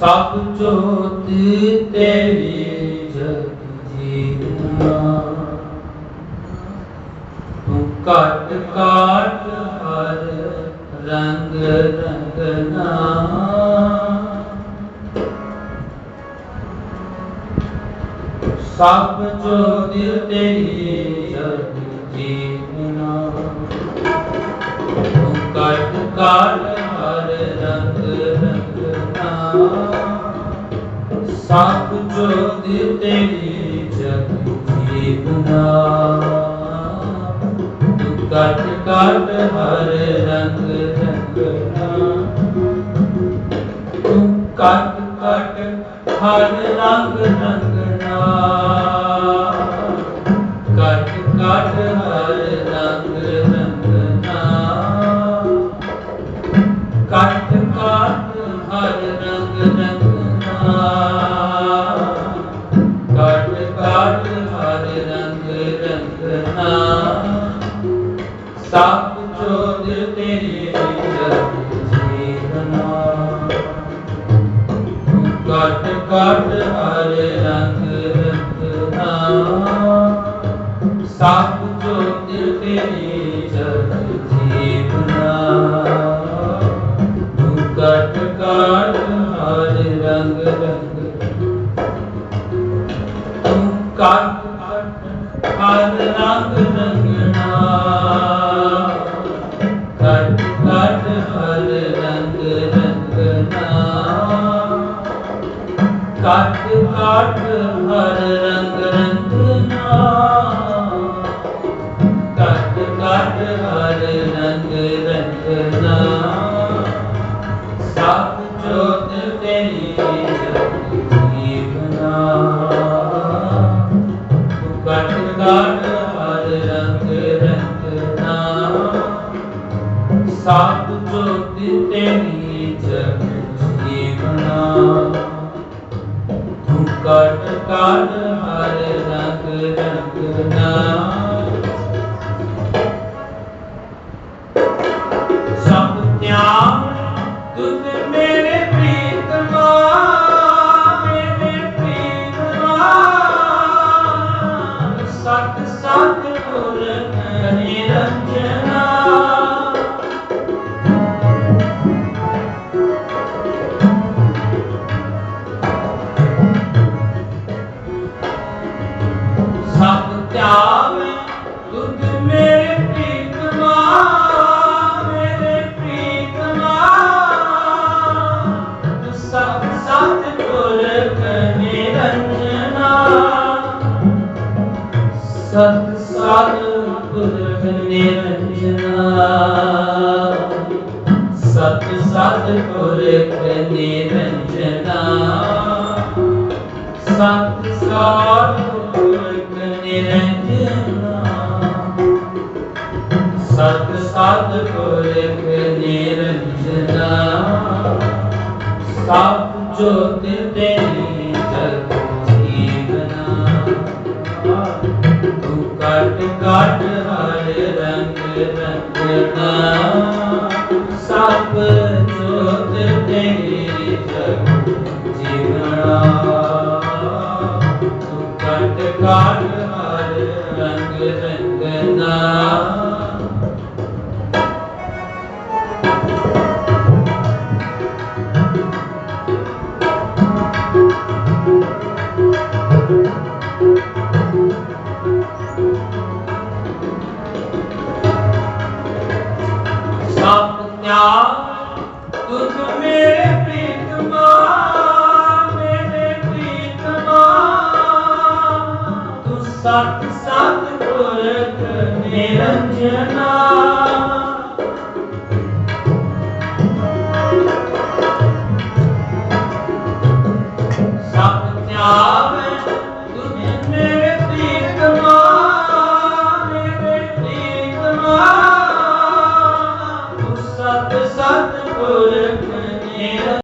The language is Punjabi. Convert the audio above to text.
ਸਭ ਜੋਤ ਤੇਰੀ ਜਗ ਜੀਵਨਾ ਤੂੰ ਕਾਟ ਕਾਟ ਹਰ ਰੰਗ ਰੰਗਨਾ। ਸਭ ਜੋਤ ਤੇਰੀ ਜਗ ਜੀਵਨਾ ਤੂੰ ਕਾਟ ਕਾਟ ਹਰ ਰੰਗ ਰੰਗਨਾ। ਸਭ ਜੋਤ ਤੇਰੀ ਜਗ ਜੀਵਨਾ ਤੂੰ ਕਾਟ ਕਾਟ ਹਰ ਰੰਗ ਰੰਗਣਾ ਤੂੰ ਕਾਟ ਕਾਟ ਹਰ ਰੰਗ ਰੰਗਣਾ ਕਾਟ ਕਾਟ ਹਰ ਰੰਗ ਰੰਗਨਾ ਸਭ ਜੋਤ ਤੇਰੀ ਜਗ ਜੀਵਨਾ ਤੂੰ ਕਾਟ ਕਾਟ ਹਰ ਰੰਗ ਰੰਗ। ਤੂੰ ਕਾਟ ਕਾਟ ਕਾਟ ਕਾਟ ਹਰ ਰੰਗ ਰੰਗਨਾ ਕਾਟ ਕਾਟ ਹਰ ਰੰਗ ਰੰਗਨਾ ਸਭ ਜੋਤ ਤੇਰੀ ਜਗ ਜੀਵਨਾ ਕਾਟ ਕਾਟ ਹਰ ਰੰਗ ਰੰਗਨਾ ਸਭ ਜੋਤ ਤੇਰੀ ਜਗ ਕਾਟ ਕਾਟ ਹਰ ਸਤ ਸਤ ਗੁਰਖ ਨਿਰੰਜਨਾ ਸਤ ਸਤ ਗੁਰਖ ਨਿਰੰਜਨਾ ਸਤ ਸਤ ਗੁਰਖ ਨਿਰੰਜਨਾ ਸਤ ਸਤ ਜੋਤ ਤੇਰੀ ਜਗ ਕਾਟ ਕਾਟ ਹਰ ਰੰਗ ਰੰਗਨਾ ਸਭ ਜੋਤ ਤੇਰੀ ਜਗ ਜੀਵਨਾ ਤੂੰ ਕਾਟ ਕਾਟ ਹਰ ਰੰਗ ਰੰਗਨਾ ਸਤ ਸਤ ਗੁਰਖ ਨਿਰੰਜਨਾ।